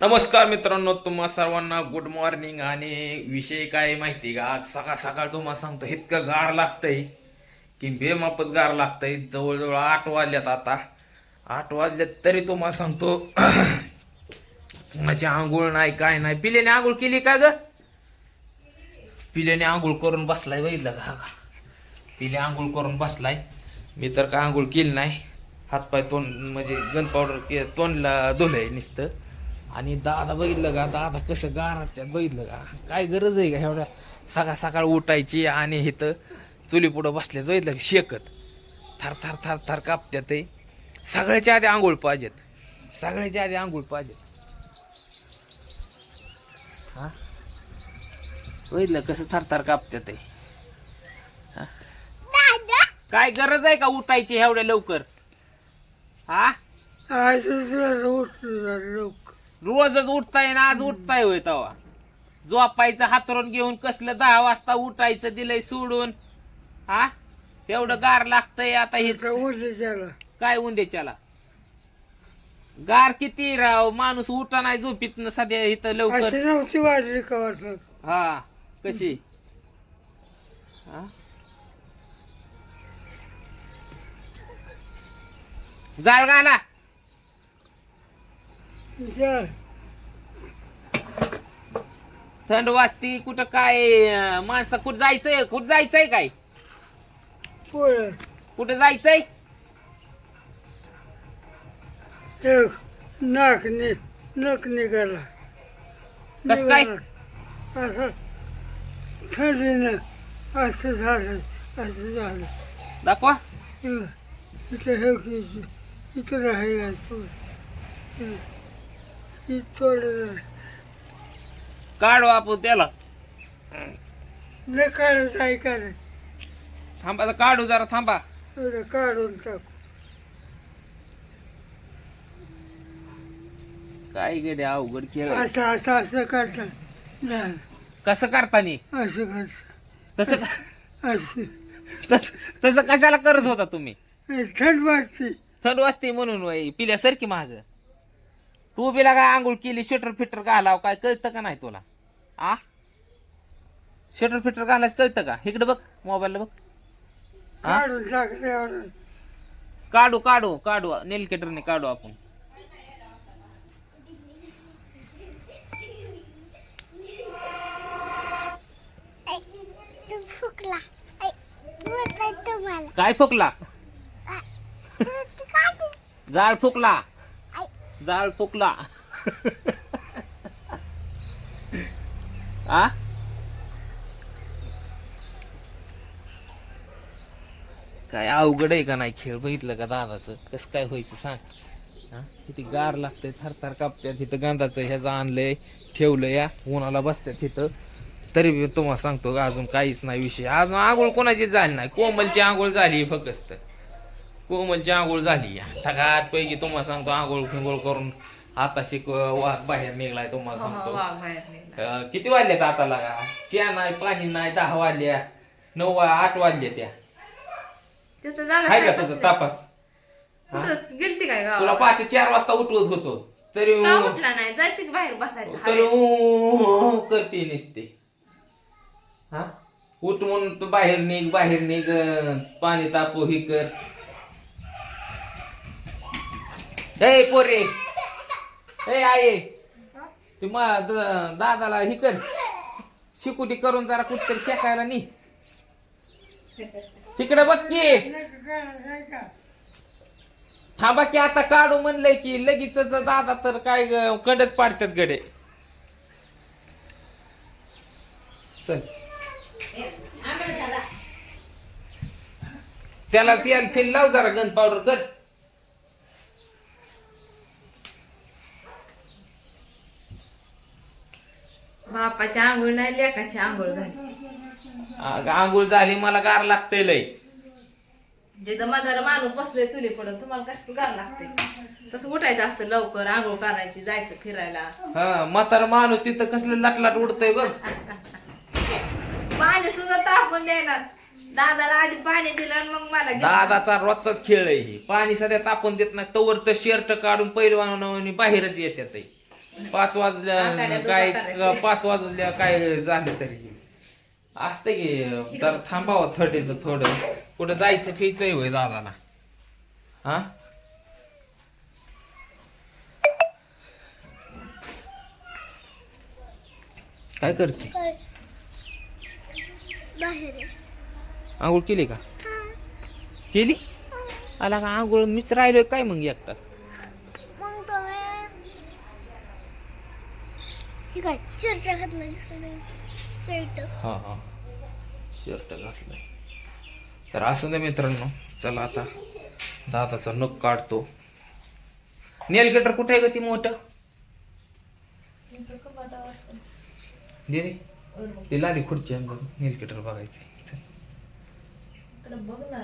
नमस्कार मित्रांनो तुम्हा सर्वांना गुड मॉर्निंग आणि विषय काय माहिती का? आज सकाळ सकाळ तुम्हाला सांगतो इतकं गार लागतंय की बेमापच गार लागतंय. जवळजवळ आठ वाजल्यात आता. आठ वाजल्यात तरी तुम्हाला सांगतो कुणाची आंघोळ नाही काय नाही. पिल्याने आंघोळ केली का ग? पिल्याने आंघोळ करून बसलाय बघितलं का? का? पिले आंघोळ करून बसलाय. मी तर काय आंघोळ केली नाही. हातपाय तोंड म्हणजे गन पावडर के तोंडला धुलंय नुसतं. आणि दादा बघितलं का? दादा कसं गार त्यात बघितलं का? काय गरज आहे का एवढ्या सकाळ सकाळ उठायची आणि इथं चुली पुढं बसल्यात बघितलं की? शेकत. थर थर थर थर कापत्यात आहे. सगळ्याच्या आधी आंघोळ पाहिजेत. सगळ्याच्या आधी आंघोळ पाहिजेत. हां? बघितलं कसं थर थर कापत्यात काय गरज आहे का उठायची एवढ्या लवकर? हा? रोजच उठताय ना आज उठताय होय तवा. झोपायचं हातरून घेऊन कसलं दहा वाजता उठायचं दिलंय सोडून. हा तेवढं गार लागतंय आता हे. काय उंदेच्याला गार किती राव माणूस उठा नाही झोपीत सध्या इथं लवकर. अशी नव्हती वाढली का वाटत हा कशी? हा? जाळ घाला. थंड वाजती कुठं काय अं, माणसं कुठं जायचंय? कुठं जायचंय काय? पोळ कुठं जायचंय? एक नाक नि नक निघाला. कसं काय? निघाला. असं थंडीनं असं झालं असं झालं. दाखवा. इथं हे इथं राहिला काढू आपण त्याला. न काढत ऐकायला थांबा आता काढू जरा थांबा. काढून टाकू. काय गेले अवघड केलं. असं असं असं काढतात झालं कसं करतानी असं करतात तसं असं. तस- तसं कशाला करत होता तुम्ही? थंड वाजते. थंड वाजते म्हणून पिल्यासारखी माग. तू बिला काय आंघोळ केली स्वेटर फिटर घालाव काय कळतं का नाही तुला? आ? स्वेटर फिटर घालायचं कळतं का? इकडे बघ मोबाईलला बघ. हा? काढून टाकलं एवढं काढू काढू काढू. नेलकेटरने काढू आपण. फुकला. बोलताय तुम्हाला? काय फुकला? जाळ फुकला. जाळ फुकला आ? काय अवघड आहे का नाही? खेळ बघितलं का दादाचं? कसं काय व्हायचं सांग. हा किती गार लागते थरथर कापत्यात. तिथं गांधाचं ह्याचं आणलंय ठेवलं या. उन्हाला बसत्या तिथं तरी बी तुम्हाला सांगतो का अजून काहीच नाही विषय. अजून आंघोळ कोणाची झाली नाही. कोमलची आंघोळ झाली फक्त. कोमलची आंघोळ झाली. या ठगाट पैकी तुम्हाला सांगतो आंघोळ फिंगोळ करून आता शिक वाघ बाहेर निघलाय तुम्हाला सांगतो. अं, किती वाजल्यात आता लागा चहा नाही पाणी नाही दहा वाजल्या. नऊ आठ वाजल्या त्या आहे का तसं. तापास? हा? गेलती काय तुला पहाटे चार वाजता उठवत होतो. तरी उठला नाही? जायचं बाहेर बसायचं? तरी? करते नसते. हा? उठ म्हणून तू बाहेर निघ बाहेर निघ पाणी तापो ही कर. ए पोरे. ए आई. तू मा दादाला ही कर. शिकुटी करून जरा कुठतरी शेकायला नी. तिकडे बघ की. थांबा की आता काढू म्हणलंय की लगेच दादा तर काय कडच पाडतात गडे. चल. त्याला तेल फेल लाव जरा गन पावडर कर. बापाची आंघोळ नाही लेकाची आंघोळ घाली. अगं, आंघोळ झाली मला गार लागतंय लय. जिथं म्हातारं माणूस बसले चुली पडत तुम्हाला कसं गार लागते तसं उठायचं असतं लवकर आंघोळ करायची जायचं फिरायला. हा म्हातारा माणूस तिथं कसलं लाटलाट उडतय बघ. पाणी सुद्धा तापून देणार. दादाला आधी पाणी दिलं आणि मग मला. दादाचा रोजचाच खेळ आहे हे. पाणी सध्या तापून देत नाही. तवर तर शर्ट काढून पैलवान बाहेरच येतात पाच वाजल्या काय. पाच वाजल्या काय झालं तरी. असते की तर थांबावं थर्टीचं थोडं. कुठं जायचं फियचंय होय दादाला. हा? काय करते. आंघोळ केली का? हा. केली? आला का आंघोळ? मीच राहिलोय काय मग एकटाच मग तुम्ही हे काय शर्ट घातलं शर्ट हा हा. शर्ट घातलाय तर असं द्या मित्रांनो. चला आता दादाचा नख काढतो. नेल कटर कुठे आहे ग ती मोठं? दे रे. ती लाली खुर्ची नेल कटर बघायचं बघ ना.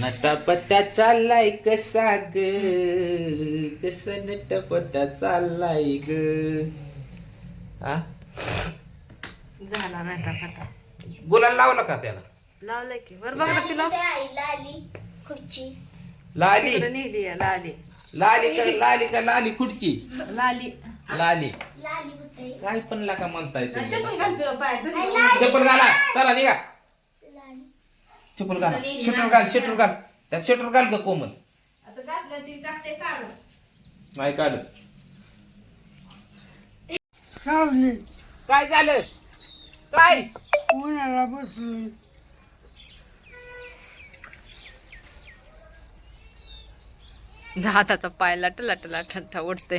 नटापटा चाललाय कसा ग कसा नटापटा चाललाय ग. हा झाला नाटा फाटा गुलाल लावला का त्याला? लावलंय की. बरं बघ ना तुला आईला आली खुर्ची. लाली. इकडं नेली आहे, लाली. लाली का लाली का लाली खुर्ची? लाली. लाली. लाली कुठे? काय पण लाका म्हणताय तुम्ही. चप्पल घाल पाय. चप्पल घाला. चला निघा. लाली चप्पल घाला. शटर घाल शटर घाल. त्या शटर घाल ग कोमल. आता घातलं ती टाकते काढून. नाही काढत. सावली. काय झालं? काय? बसली हाताचा पाय लाट लाट लाट लाट उडते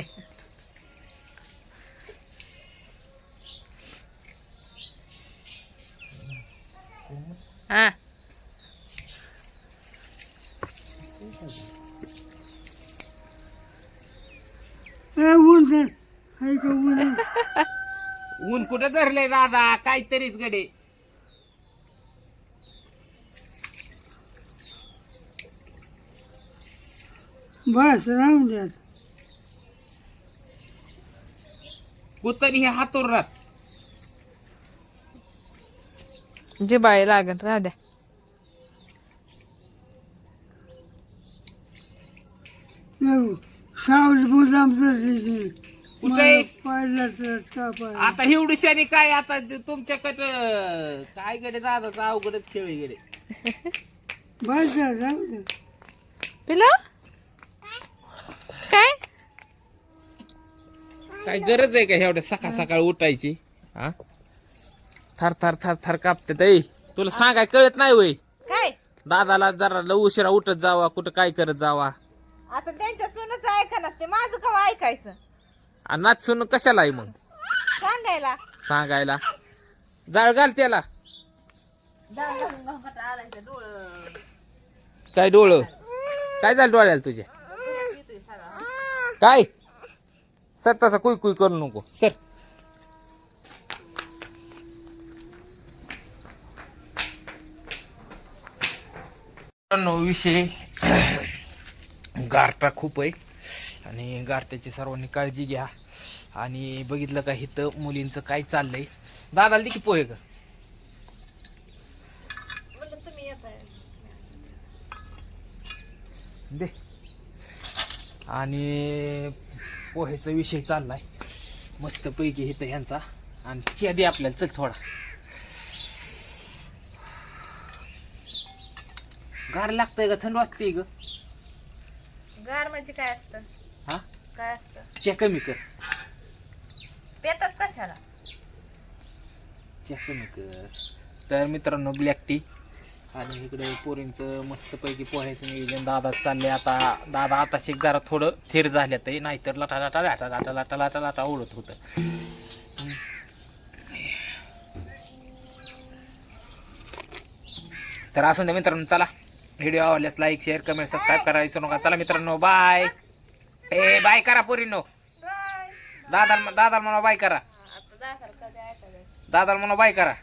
हा ए ऊन कुठं धरलंय दादा? काहीतरीच गडे. बस राहून द्या. कुतरी हे हातून राहत. जे बाळे लागत राहू द्या. सावली कुठे पाहिला? आता एवढीशाने काय आता तुमच्याकडं काय गडे दादाचा अवघडच खेळ बस पिलो काय? काय गरज आहे का एवढ्या सकाळ सकाळ उठायची? हा? थर थर थर थर कापते ऐ तुला सांगाय कळत नाही वय. काय? दादाला जरा लव उशिरा उठत जावा कुठं काय करत जावा. आता त्यांच्या सोनच ऐका ना ते माझं कवा ऐकायचं? आणि नाचून कशाला आहे मग? सांगायला. सांगायला. जाळ घाल त्याला. काय डोळ? काय झालं डोळ्याला तुझ्या? काय? सर तसा कुई कुई करू नको. सर. मित्रांनो, विषय गारटा खूप आहे. आणि गारट्याची सर्वांनी काळजी घ्या. आणि बघितलं का इथं मुलींचं काय चाललंय? दादाला दे की पोहे का दे. आणि पोहेचा विषय चाललाय. मस्त पैकी इथं ह्यांचा आणि चिया दे आपल्याला. चल थोडा. गार लागतंय का थंड वाजते ग. गार म्हणजे काय असतं? हा? काय असतं? चिया कमी कर. पेतात कशाला? चिया कमी कर. तर मित्रांनो ब्लॅक टी आणि इकडे पोरींचं मस्तपैकी पोह्याचं नियोजन. दादा चाललंय आता. दादा आता शिक जरा थोडं थेर झाल्यात आहे नाहीतर लाटा लाटा लाटा लाटा लाटा लाटा लाटा उडत होतं. तर असं द्या मित्रांनो चला. व्हिडिओ आवडल्यास लाईक शेअर कमेंट सबस्क्राईब करा विसरू नका. चला मित्रांनो बाय ए बाय करा पोरींनो. दादा दादा म्हणा बाय करा. दादा म्हणा बाय करा.